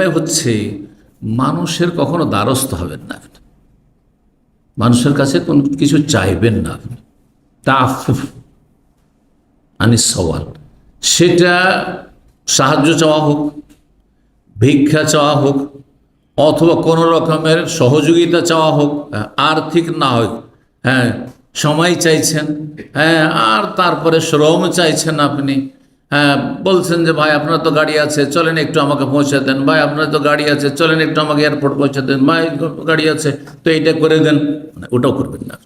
উপায় হচ্ছে মানুষের কখনো দ্বারস্থ হবেন না। মানুষের কাছে কোন কিছু চাইবেন না। আপনি সওয়াল। সেটা সাহায্য চাওয়া হোক, ভিক্ষা চাওয়া হোক, অথবা কোনো রকমের সহযোগিতা চাওয়া হোক, আর্থিক না হোক হ্যাঁ সময় চাইছেন হ্যাঁ আর তারপরে শ্রম চাইছেন আপনি বলছেন যে, ভাই, আপনার তো গাড়ি আছে, চলেন একটু আমাকে পৌঁছে দেন। ভাই, আপনার তো গাড়ি আছে, চলেন একটু আমাকে এয়ারপোর্ট পৌঁছে দেন। ভাই, গাড়ি আছে, তো এইটা করে দেন। মানে ওটাও করবেন না।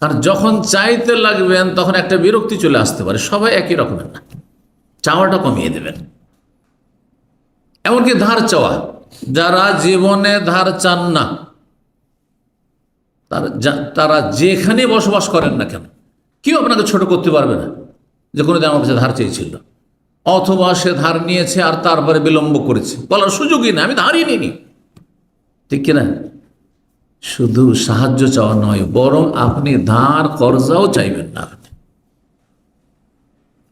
কারণ যখন চাইতে লাগবেন, তখন একটা বিরক্তি চলে আসতে পারে। সবাই একই রকমের না। চাওয়াটা কমিয়ে দেবেন। এমনকি ধার চাওয়া, যারা জীবনে ধার চান না, তারা তারা যেখানে বসবাস করেন না কেন, কেউ আপনাকে ছোট করতে পারবে না যে কোনো দিন আমার কাছে ধার চেয়েছিল। অথবা সে ধার নিয়েছে আর তারপরে বিলম্ব করেছে। বলার সুযোগই না আমি ধারই নিইনি। ঠিক কিনা? শুধু সাহায্য চাওয়া নয়, বরং আপনি ধার, কর্জাও চাইবেন না।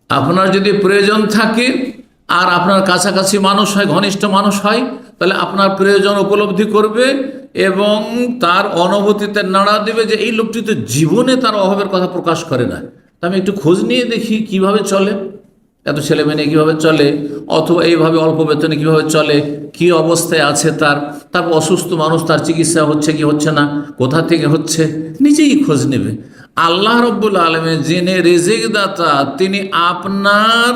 আপনার যদি প্রয়োজন থাকে আর আপনার কাছাকাছি মানুষ হয়, ঘনিষ্ঠ মানুষ হয়, তাহলে আপনার প্রয়োজন উপলব্ধি করবে এবং তার অনুভূতিতে নাড়া দেবে যে এই লোকটি তো জীবনে তার অভাবের কথা প্রকাশ করে না। তা আমি একটু খোঁজ নিয়ে দেখি কীভাবে চলে। এত ছেলে মেয়ে কীভাবে চলে? অথবা এইভাবে অল্প বেতনে কীভাবে চলে? কি অবস্থায় আছে তার? তারপর অসুস্থ মানুষ, তার চিকিৎসা হচ্ছে কি হচ্ছে না? কোথা থেকে হচ্ছে? নিজেই খোঁজ নেবে। আল্লাহ রব্বুল আলমে জেনে রেজেক দাতা তিনি আপনার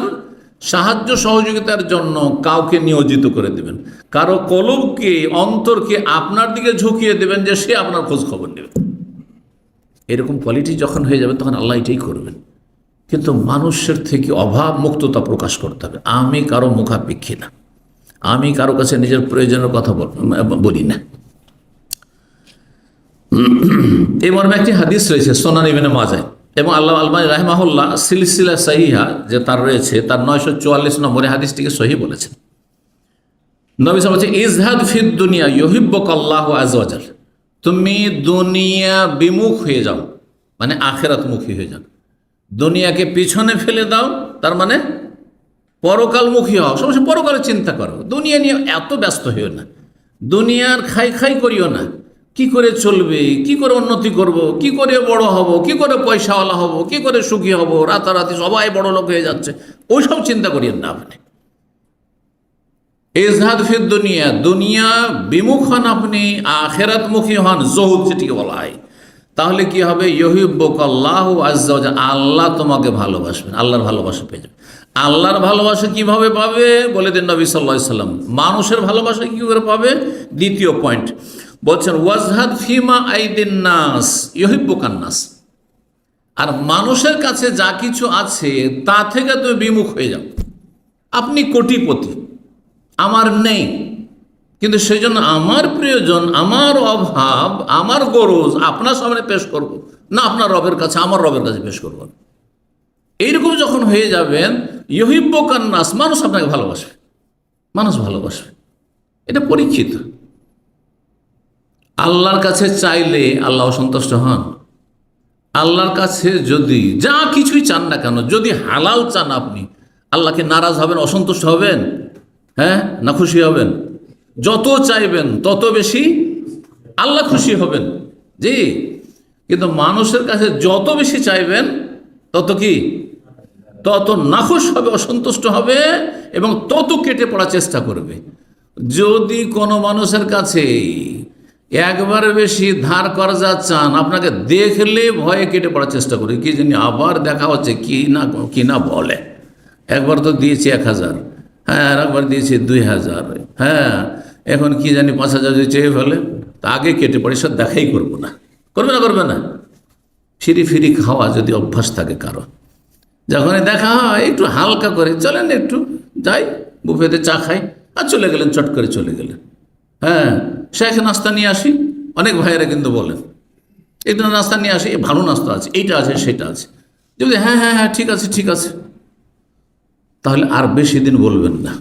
সাহায্য সহযোগিতার জন্য কাউকে নিয়োজিত করে দেবেন। কারও কলবকে, অন্তরকে আপনার দিকে ঝুঁকিয়ে দেবেন যে সে আপনার খোঁজ খবর নেবে। এরকম কোয়ালিটি যখন হয়ে যাবে, তখন আল্লাহ এটাই করবেন। কিন্তু মানুষের থেকে অভাব মুক্ততা প্রকাশ করতে হবে। আমি কারও মুখাপেক্ষী না। আমি কারও কাছে নিজের প্রয়োজনের কথা বলি না। এই মর্মে একটি হাদিস রয়েছে, সোনান ইবেনে মাজায় এবং আল্লাহ আলমাই রাহমাহুল্লাহ সিলসিলা সাহিহা যে তার রয়েছে, তার নয়শো চুয়াল্লিশ নম্বরে হাদিসটিকে সহি বলেছেন। নবী সাহেব বলছে ইজহাদ ফিদ দুনিয়া ইহিব্বক আল্লাহ আজওয়াজাল তুমি দুনিয়া বিমুখ হয়ে যাও মানে আখেরাতমুখী হয়ে যাও দুনিয়াকে পিছনে ফেলে দাও, তার মানে পরকালমুখী হও। সবসময় পরকালের চিন্তা করো। দুনিয়া নিয়ে এত ব্যস্ত হইও না। দুনিয়ার খাই খাই করিও না। কি করে চলবে? কি করে উন্নতি করব? কি করে বড় হব? কি করে পয়সাওয়ালা হব? কি করে সুখী হব? রাতারাতি সবাই বড় লোক হয়ে যাচ্ছে। ওইসব চিন্তা করিয়েন না আপনি। এজহাদ ফির দুনিয়া। দুনিয়া বিমুখ হন আপনি, আখেরাতমুখী হন, জহুদ যেটিকে বলা হয়। তাহলে কি হবে? ইহিব্বক আল্লাহ আজ্জা আল্লাহ তোমাকে ভালোবাসবেন, আল্লাহর ভালোবাসা পেয়ে যাবে আল্লাহর ভালোবাসা কীভাবে পাবে? বলে দেন নবী সাল্লাহ সাল্লাম, মানুষের ভালোবাসা কি করে পাবে? দ্বিতীয় পয়েন্ট বলছেন, ওয়াজহাদ ফিমা আইদিন নাস ইহিব্বকান নাস। আর মানুষের কাছে যা কিছু আছে, তা থেকে তুমি বিমুখ হয়ে যাও। আপনি কোটিপতি, আমার নেই। কিন্তু সেই জন্য আমার প্রয়োজন, আমার অভাব, আমার গরজ আপনার সামনে পেশ করব। না, আপনার রবের কাছে, আমার রবের কাছে পেশ করব এইরকম যখন হয়ে যাবেন ইহিব্য কান্নাস, মানুষ আপনাকে ভালোবাসবে। মানুষ ভালোবাসবে। এটা পরীক্ষিত। আল্লাহর কাছে চাইলে আল্লাহ সন্তুষ্ট হন। আল্লাহর কাছে যদি যা কিছুই চান না কেন, যদি হালাল চান আপনি, আল্লাহকে নারাজ হবেন, অসন্তুষ্ট হবেন হ্যাঁ না খুশি হবেন যত চাইবেন, তত বেশি আল্লাহ খুশি হবেন। জি, কিন্তু মানুষের কাছে যত বেশি চাইবেন, তত কি? তত নাখুশ হবে, অসন্তুষ্ট হবে এবং তত কেটে পড়ার চেষ্টা করবে। যদি কোনো মানুষের কাছে একবার বেশি ধার কর্জা চান, আপনাকে দেখলে ভয়ে কেটে পড়ার চেষ্টা করে কি জানি আবার দেখা হচ্ছে কি না কি না বলে। একবার তো দিয়েছি এক হাজার হ্যাঁ আর একবার দিয়েছি দুই হাজার হ্যাঁ এখন কি জানি পাঁচ হাজার যদি চেয়ে ফেলে, তা আগে কেটে পড়ে সব দেখাই করব না। করবে না করবে না। ফিরি ফিরি খাওয়া যদি অভ্যাস থাকে কারও। যখনই দেখা হয়, একটু হালকা করে, চলেন একটু, যাই, বুফেতে চা খাই, আর চলে গেলেন, চট করে চলে গেলেন। হ্যাঁ শেখ নাস্তা নিয়ে আসি, অনেক ভাইয়েরা কিন্তু বলেন, এই তো নাস্তা নিয়ে আসি ভালো নাস্তা আছে, এইটা আছে সেটা আছে। যদি হ্যাঁ হ্যাঁ হ্যাঁ ঠিক আছে ঠিক আছে। তাহলে আর বেশি দিন বলবেন না।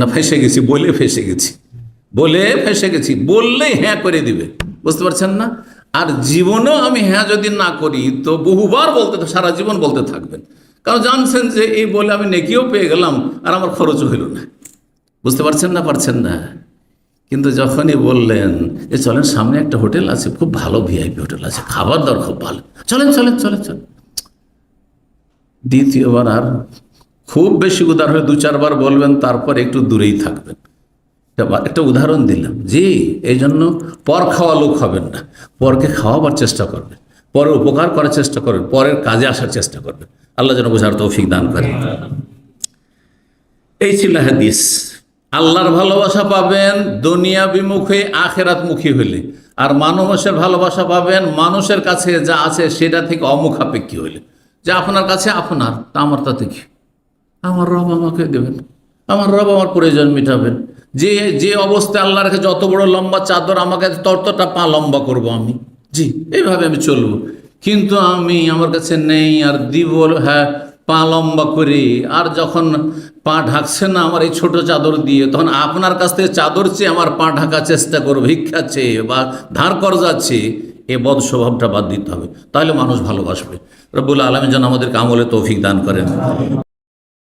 না, ফেসে গেছি বলে ফেসে গেছি। বলে ফেসে গেছি, বললেই হ্যাঁ করে দিবে। বুঝতে পারছেন না? আর জীবনেও আমি হ্যাঁ যদি না করি, তো বহুবার বলতে সারা জীবন বলতে থাকবেন। কারণ জানছেন যে এই বলে আমি নেকিও পেয়ে গেলাম, আর আমার খরচও হইল না। বুঝতে পারছেন না পারছেন না? কিন্তু যখনই বললেন, এ চলেন, সামনে একটা হোটেল আছে, খুব ভালো ভিআইপি হোটেল আছে, খাবার দাবার খুব ভালো। চলেন চলেন চলেন চলেন। দ্বিতীয়বার আর খুব বেশি উদার হয়ে দু চারবার বলবেন, তারপর একটু দূরেই থাকবেন। একটা- উদাহরণ দিলাম। জি এই জন্য পর খাওয়া লোক হবেন না। পরকে খাওয়াবার চেষ্টা করবেন পরের উপকার করার চেষ্টা করবেন পরের কাজে আসার চেষ্টা করবেন আল্লাহ যেন বোঝার তৌফিক দান করেন। এই ছিল হাদিস। আল্লাহর ভালোবাসা পাবেন দুনিয়া বিমুখে আখেরাত মুখী হইলে। আর মানুষের ভালোবাসা পাবেন মানুষের কাছে যা আছে সেটা থেকে অমুখাপেক্ষী হইলে। যে আপনার কাছে আপনার, তা আমার তাতে কি? আমার রব আমাকে দেবেন। আমার রব আমার প্রয়োজন মিটাবেন। যে যে অবস্থায় আল্লাহ রেখে যত বড় লম্বা চাদর, আমাকে ততটা পা লম্বা করব আমি। জি, এইভাবে আমি চলবো। কিন্তু আমি আমার কাছে নেই, আর দিব হ্যাঁ পা লম্বা করি। আর যখন পা ঢাকছে না আমার এই ছোট চাদর দিয়ে, তখন আপনার কাছ থেকে চাদর চেয়ে আমার পা ঢাকার চেষ্টা করব। ভিক্ষা চেয়ে বা ধার কর্জা চেয়ে এ বদ স্বভাবটা বাদ দিতে হবে। তাহলে মানুষ ভালোবাসবে। রব্বুল আলমী যেন আমাদেরকে আমলে তৌফিক দান করেন।